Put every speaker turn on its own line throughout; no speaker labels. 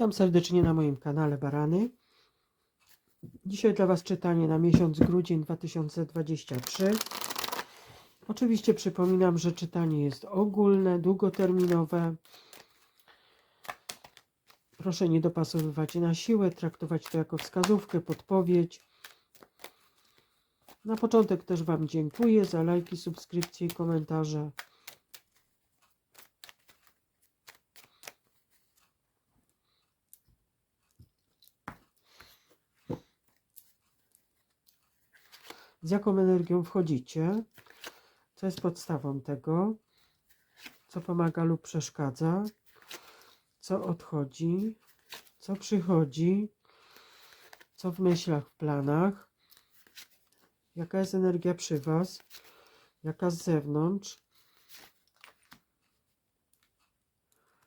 Witam serdecznie na moim kanale Barany. Dzisiaj dla Was czytanie na miesiąc grudzień 2023. Oczywiście przypominam, że czytanie jest ogólne, długoterminowe. Proszę nie dopasowywać na siłę, traktować to jako wskazówkę, podpowiedź. Na początek też Wam dziękuję za lajki, subskrypcje i komentarze. Z jaką energią wchodzicie, co jest podstawą tego, co pomaga lub przeszkadza, co odchodzi, co przychodzi, co w myślach, w planach, jaka jest energia przy Was, jaka z zewnątrz,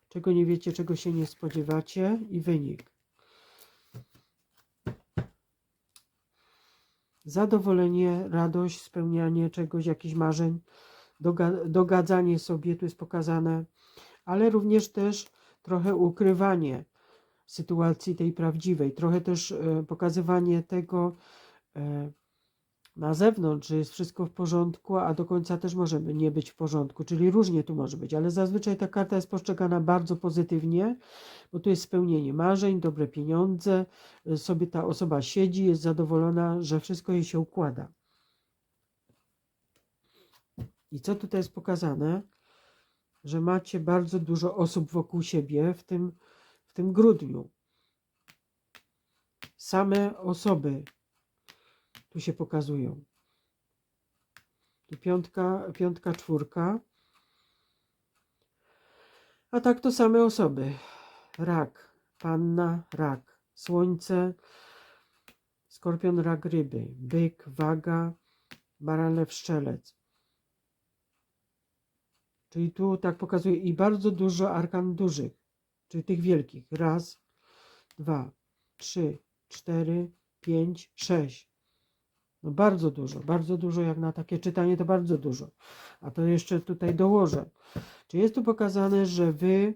czego nie wiecie, czego się nie spodziewacie? I wynik. Zadowolenie, radość, spełnianie czegoś, jakichś marzeń, doga dogadzanie sobie, tu jest pokazane, ale również też trochę ukrywanie sytuacji tej prawdziwej, trochę też e, pokazywanie tego e, na zewnątrz, że jest wszystko w porządku, a do końca też może nie być w porządku, czyli różnie tu może być, ale zazwyczaj ta karta jest postrzegana bardzo pozytywnie, bo tu jest spełnienie marzeń, dobre pieniądze, y, sobie ta osoba siedzi, jest zadowolona, że wszystko jej się układa. I co tutaj jest pokazane? Że macie bardzo dużo osób wokół siebie w tym, w tym grudniu. Same osoby tu się pokazują. Tu piątka, piątka, czwórka. A tak to same osoby. Rak, panna, rak, słońce, skorpion, rak, ryby, byk, waga, baran, lew, szczelec. Czyli tu tak pokazuje i bardzo dużo arkan dużych, czyli tych wielkich. Raz, dwa, trzy, cztery, pięć, sześć. No bardzo dużo, bardzo dużo, jak na takie czytanie to bardzo dużo. A to jeszcze tutaj dołożę. Czy jest tu pokazane, że wy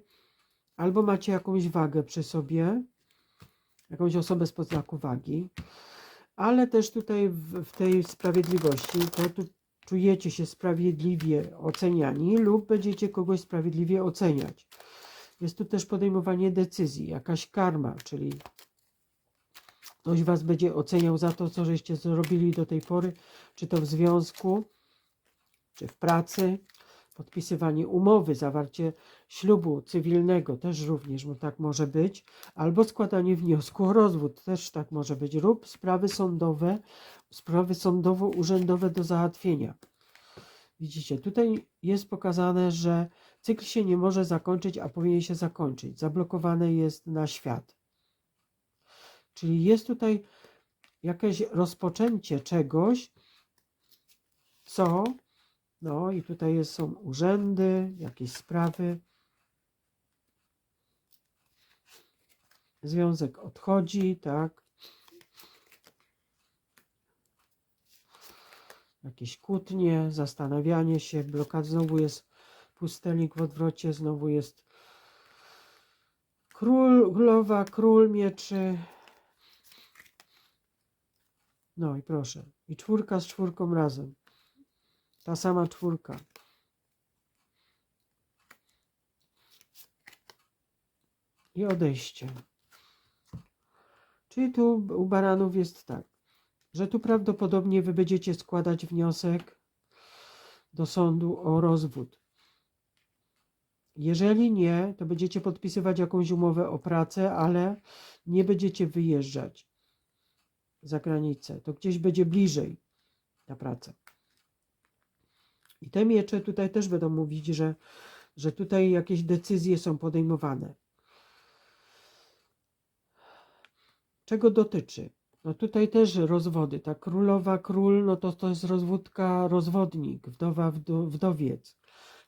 albo macie jakąś wagę przy sobie, jakąś osobę z podznaku wagi, ale też tutaj w, w tej sprawiedliwości, to tu czujecie się sprawiedliwie oceniani lub będziecie kogoś sprawiedliwie oceniać. Jest tu też podejmowanie decyzji, jakaś karma, czyli Ktoś was będzie oceniał za to, co żeście zrobili do tej pory, czy to w związku, czy w pracy, podpisywanie umowy, zawarcie ślubu cywilnego też również tak może być, albo składanie wniosku o rozwód też tak może być, lub sprawy sądowe, sprawy sądowo-urzędowe do załatwienia. Widzicie, tutaj jest pokazane, że cykl się nie może zakończyć, a powinien się zakończyć. Zablokowane jest na świat. Czyli jest tutaj jakieś rozpoczęcie czegoś, co, no i tutaj są urzędy, jakieś sprawy. Związek odchodzi, tak. Jakieś kłótnie, zastanawianie się, blokad, znowu jest pustelnik w odwrocie, znowu jest król, królowa, król mieczy, no i proszę. I czwórka z czwórką razem. Ta sama czwórka. I odejście. Czyli tu u baranów jest tak, że tu prawdopodobnie wy będziecie składać wniosek do sądu o rozwód. Jeżeli nie, to będziecie podpisywać jakąś umowę o pracę, ale nie będziecie wyjeżdżać za granicę, to gdzieś będzie bliżej ta praca. I te miecze tutaj też będą mówić, że, że tutaj jakieś decyzje są podejmowane. Czego dotyczy? No tutaj też rozwody. Ta królowa, król, no to to jest rozwódka, rozwodnik, wdowa, wdowiec.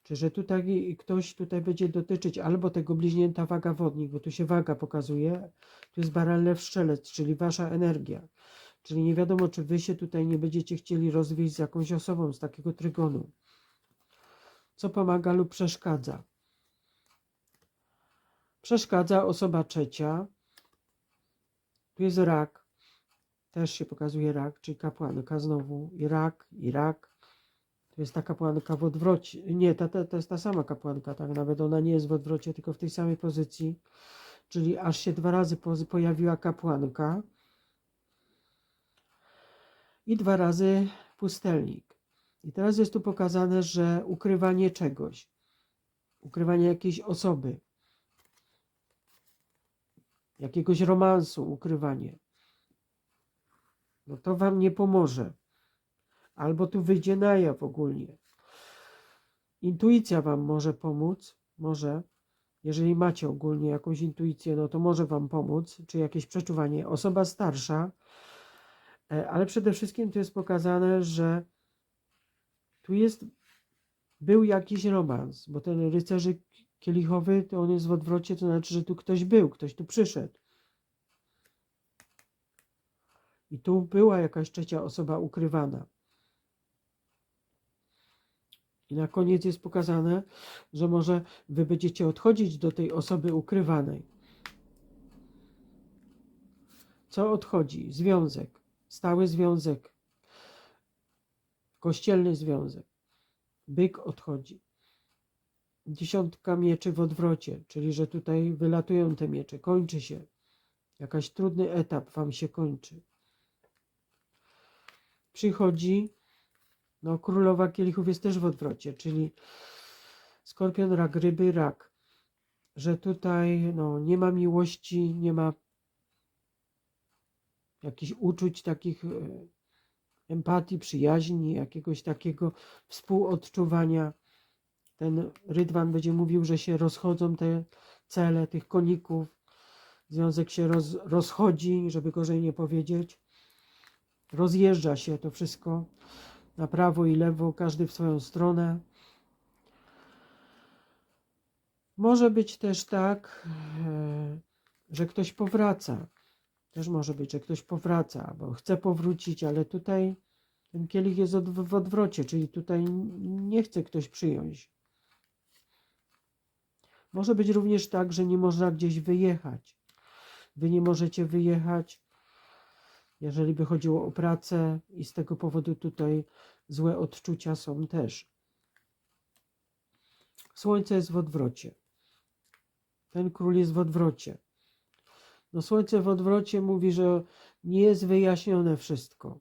Czy że tutaj ktoś tutaj będzie dotyczyć albo tego bliźnięta waga wodnik, bo tu się waga pokazuje, tu jest baran lew szczelec, czyli wasza energia. Czyli nie wiadomo, czy wy się tutaj nie będziecie chcieli rozwieść z jakąś osobą z takiego trygonu. Co pomaga lub przeszkadza? Przeszkadza osoba trzecia. Tu jest rak. Też się pokazuje rak, czyli kapłanka znowu. I rak, i rak. To jest ta kapłanka w odwrocie. Nie, ta, ta, to jest ta sama kapłanka, tak nawet ona nie jest w odwrocie, tylko w tej samej pozycji. Czyli aż się dwa razy po- pojawiła kapłanka. I dwa razy pustelnik. I teraz jest tu pokazane, że ukrywanie czegoś, ukrywanie jakiejś osoby, jakiegoś romansu, ukrywanie, no to wam nie pomoże. Albo tu wyjdzie na jaw ogólnie. Intuicja wam może pomóc, może. Jeżeli macie ogólnie jakąś intuicję, no to może wam pomóc, czy jakieś przeczuwanie. Osoba starsza, e, ale przede wszystkim tu jest pokazane, że tu jest, był jakiś romans, bo ten rycerzy kielichowy, to on jest w odwrocie, to znaczy, że tu ktoś był, ktoś tu przyszedł. I tu była jakaś trzecia osoba ukrywana. I na koniec jest pokazane, że może wy będziecie odchodzić do tej osoby ukrywanej. Co odchodzi? Związek, stały związek, kościelny związek. Byk odchodzi. Dziesiątka mieczy w odwrocie, czyli że tutaj wylatują te miecze, kończy się. Jakaś trudny etap wam się kończy. Przychodzi no, królowa kielichów jest też w odwrocie, czyli skorpion, rak, ryby, rak. Że tutaj no, nie ma miłości, nie ma jakichś uczuć takich e, empatii, przyjaźni, jakiegoś takiego współodczuwania. Ten rydwan będzie mówił, że się rozchodzą te cele tych koników. Związek się roz, rozchodzi, żeby gorzej nie powiedzieć. Rozjeżdża się to wszystko na prawo i lewo, każdy w swoją stronę. Może być też tak, e, że ktoś powraca. Też może być, że ktoś powraca, bo chce powrócić, ale tutaj ten kielich jest w odwrocie, czyli tutaj nie chce ktoś przyjąć. Może być również tak, że nie można gdzieś wyjechać. Wy nie możecie wyjechać, jeżeli by chodziło o pracę, i z tego powodu tutaj złe odczucia są też. Słońce jest w odwrocie. Ten król jest w odwrocie. No słońce w odwrocie mówi, że nie jest wyjaśnione wszystko.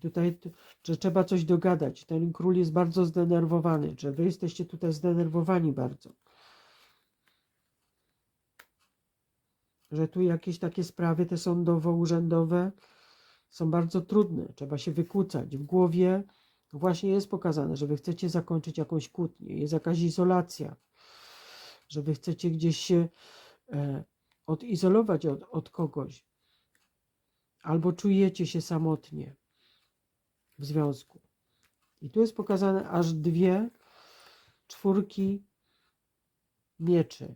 Tutaj, że trzeba coś dogadać. Ten król jest bardzo zdenerwowany, że wy jesteście tutaj zdenerwowani bardzo. Że tu jakieś takie sprawy, te sądowo-urzędowe, są bardzo trudne. Trzeba się wykłócać. W głowie właśnie jest pokazane, że wy chcecie zakończyć jakąś kłótnię, jest jakaś izolacja, że wy chcecie gdzieś się e, odizolować od, od kogoś, albo czujecie się samotnie w związku. I tu jest pokazane aż dwie czwórki mieczy.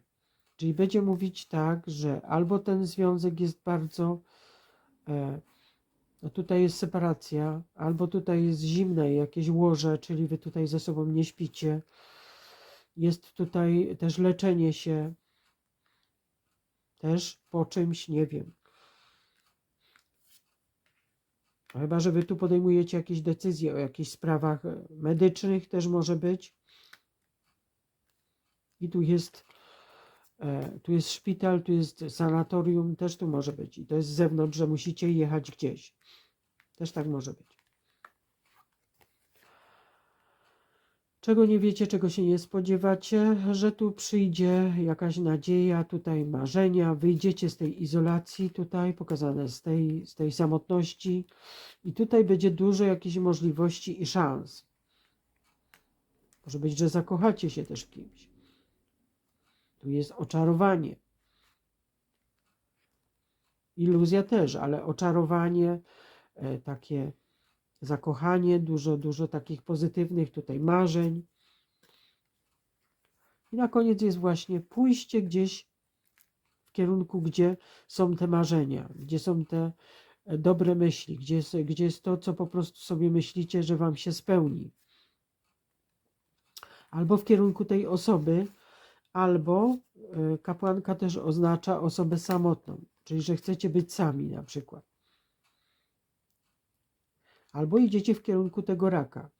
Czyli będzie mówić tak, że albo ten związek jest bardzo e, no tutaj jest separacja, albo tutaj jest zimne jakieś łoże, czyli wy tutaj ze sobą nie śpicie. Jest tutaj też leczenie się, też po czymś, nie wiem. Chyba, że wy tu podejmujecie jakieś decyzje o jakichś sprawach medycznych, też może być. I tu jest, e, tu jest szpital, tu jest sanatorium, też tu może być. I to jest z zewnątrz, że musicie jechać gdzieś. Też tak może być. Czego nie wiecie, czego się nie spodziewacie, że tu przyjdzie jakaś nadzieja, tutaj marzenia, wyjdziecie z tej izolacji, tutaj pokazane z tej, z tej samotności i tutaj będzie dużo jakichś możliwości i szans. Może być, że zakochacie się też kimś. Tu jest oczarowanie. Iluzja też, ale oczarowanie, e, takie zakochanie, dużo, dużo takich pozytywnych tutaj marzeń. I na koniec jest właśnie pójście gdzieś w kierunku, gdzie są te marzenia, gdzie są te e, dobre myśli, gdzie jest, gdzie jest to, co po prostu sobie myślicie, że wam się spełni. Albo w kierunku tej osoby, albo y, kapłanka też oznacza osobę samotną, czyli że chcecie być sami na przykład. Albo idziecie w kierunku tego raka,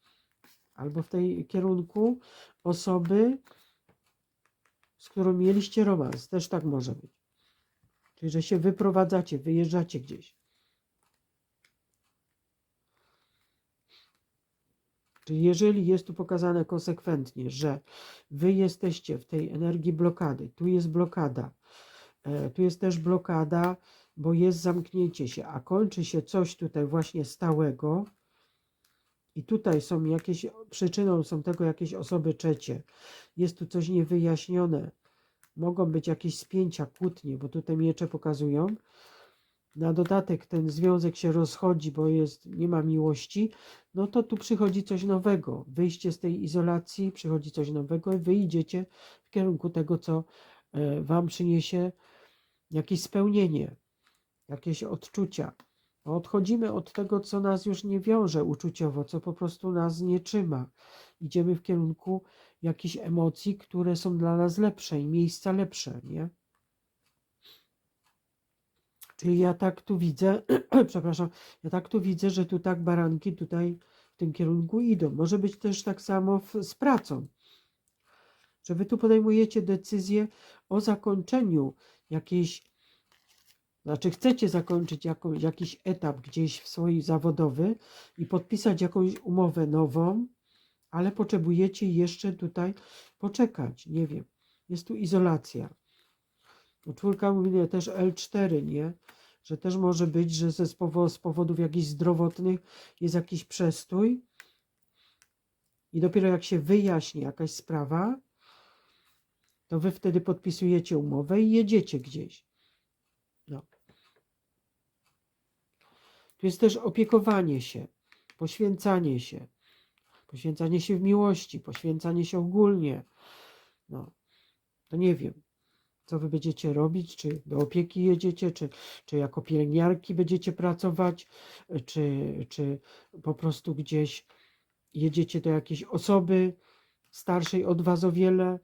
albo w tej kierunku osoby, z którą mieliście romans. Też tak może być. Czyli, że się wyprowadzacie, wyjeżdżacie gdzieś. Czyli jeżeli jest tu pokazane konsekwentnie, że wy jesteście w tej energii blokady, tu jest blokada, e, tu jest też blokada, bo jest zamknięcie się, a kończy się coś tutaj właśnie stałego i tutaj są jakieś, przyczyną są tego jakieś osoby trzecie, jest tu coś niewyjaśnione, mogą być jakieś spięcia, kłótnie, bo tutaj miecze pokazują, na dodatek ten związek się rozchodzi, bo jest, nie ma miłości, no to tu przychodzi coś nowego. Wyjście z tej izolacji, przychodzi coś nowego i wy idziecie w kierunku tego, co e, wam przyniesie jakieś spełnienie, jakieś odczucia. Odchodzimy od tego, co nas już nie wiąże uczuciowo, co po prostu nas nie trzyma. Idziemy w kierunku jakichś emocji, które są dla nas lepsze i miejsca lepsze, nie? Czyli ja tak tu widzę, przepraszam, ja tak tu widzę, że tu tak baranki tutaj w tym kierunku idą. Może być też tak samo w, z pracą, że wy tu podejmujecie decyzję o zakończeniu jakiejś, znaczy chcecie zakończyć jako, jakiś etap gdzieś w swoim zawodowy i podpisać jakąś umowę nową, ale potrzebujecie jeszcze tutaj poczekać, nie wiem, jest tu izolacja. Czwórka mówi też L4, nie? Że też może być, że ze z powodów jakichś zdrowotnych jest jakiś przestój i dopiero jak się wyjaśni jakaś sprawa, to wy wtedy podpisujecie umowę i jedziecie gdzieś. No. Tu jest też opiekowanie się, poświęcanie się, poświęcanie się w miłości, poświęcanie się ogólnie. No, to nie wiem co wy będziecie robić, czy do opieki jedziecie, czy, czy jako pielęgniarki będziecie pracować, czy, czy po prostu gdzieś jedziecie do jakiejś osoby starszej od was o wiele,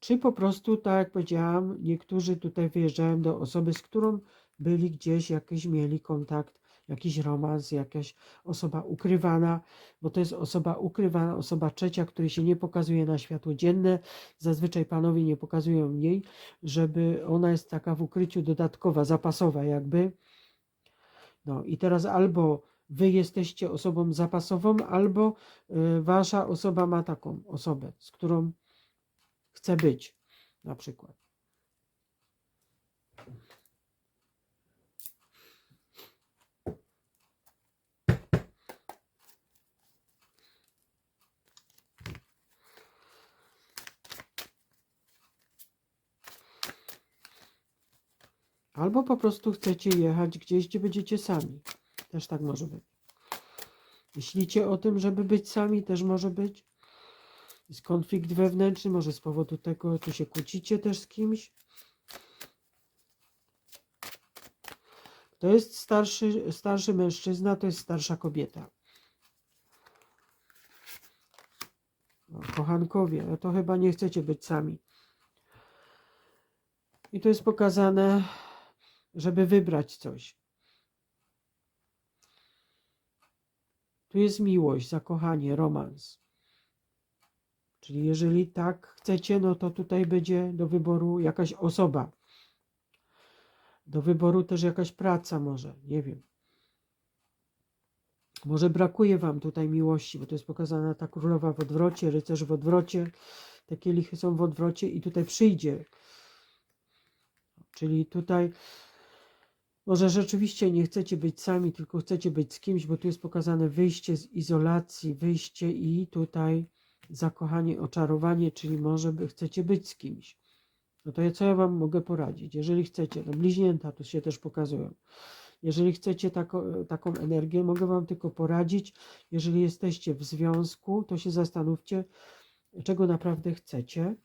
czy po prostu, tak jak powiedziałam, niektórzy tutaj wyjeżdżają do osoby, z którą byli gdzieś, jakiś mieli kontakt jakiś romans, jakaś osoba ukrywana, bo to jest osoba ukrywana, osoba trzecia, której się nie pokazuje na światło dzienne. Zazwyczaj panowie nie pokazują jej, żeby ona jest taka w ukryciu dodatkowa, zapasowa jakby. No i teraz albo wy jesteście osobą zapasową, albo y, wasza osoba ma taką osobę, z którą chce być na przykład. Albo po prostu chcecie jechać gdzieś, gdzie będziecie sami. Też tak może być. Myślicie o tym, żeby być sami, też może być. Jest konflikt wewnętrzny, może z powodu tego, czy się kłócicie też z kimś. To jest starszy, starszy mężczyzna, to jest starsza kobieta. No, kochankowie, no to chyba nie chcecie być sami. I to jest pokazane żeby wybrać coś. Tu jest miłość, zakochanie, romans. Czyli jeżeli tak chcecie, no to tutaj będzie do wyboru jakaś osoba. Do wyboru też jakaś praca może, nie wiem. Może brakuje wam tutaj miłości, bo to jest pokazana ta królowa w odwrocie, rycerz w odwrocie, te kielichy są w odwrocie i tutaj przyjdzie. Czyli tutaj może rzeczywiście nie chcecie być sami, tylko chcecie być z kimś, bo tu jest pokazane wyjście z izolacji, wyjście i tutaj zakochanie, oczarowanie, czyli może by chcecie być z kimś. No to ja, co ja Wam mogę poradzić? Jeżeli chcecie, no bliźnięta tu się też pokazują. Jeżeli chcecie tako, taką energię, mogę Wam tylko poradzić. Jeżeli jesteście w związku, to się zastanówcie, czego naprawdę chcecie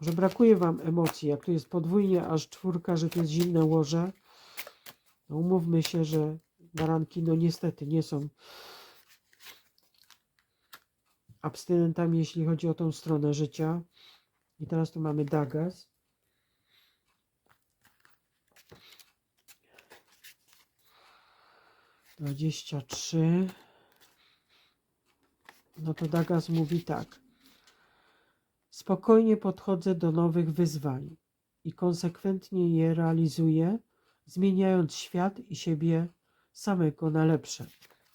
że brakuje Wam emocji, jak tu jest podwójnie aż czwórka, że to jest zimne łoże. No umówmy się, że baranki no niestety nie są abstynentami, jeśli chodzi o tą stronę życia. I teraz tu mamy Dagas. Dwadzieścia trzy. No to Dagas mówi tak. Spokojnie podchodzę do nowych wyzwań i konsekwentnie je realizuję, zmieniając świat i siebie samego na lepsze.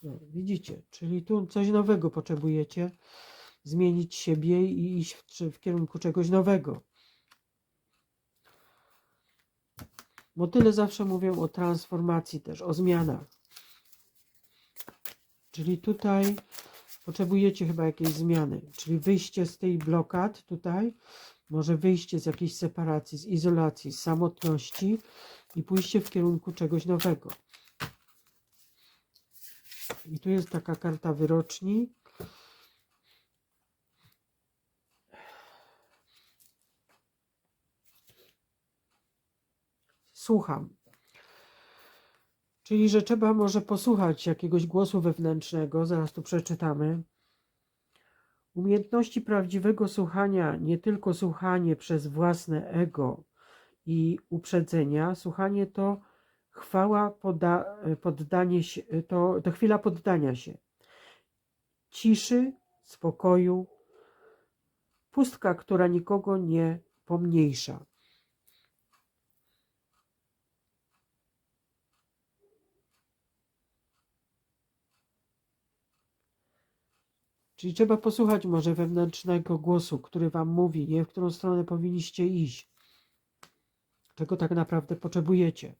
No, widzicie, czyli tu coś nowego potrzebujecie, zmienić siebie i iść w, w kierunku czegoś nowego. Motyle zawsze mówią o transformacji też, o zmianach. Czyli tutaj potrzebujecie chyba jakiejś zmiany, czyli wyjście z tej blokad tutaj, może wyjście z jakiejś separacji, z izolacji, z samotności i pójście w kierunku czegoś nowego. I tu jest taka karta wyroczni. Słucham. Czyli, że trzeba może posłuchać jakiegoś głosu wewnętrznego, zaraz tu przeczytamy. Umiejętności prawdziwego słuchania, nie tylko słuchanie przez własne ego i uprzedzenia, słuchanie to chwała, poda, poddanie się, to, to chwila poddania się. Ciszy, spokoju, pustka, która nikogo nie pomniejsza. Czyli trzeba posłuchać może wewnętrznego głosu, który wam mówi, nie w którą stronę powinniście iść, czego tak naprawdę potrzebujecie.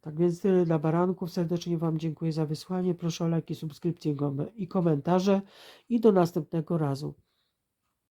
Tak więc tyle dla baranków. Serdecznie Wam dziękuję za wysłanie. Proszę o lajki, subskrypcje i komentarze. I do następnego razu.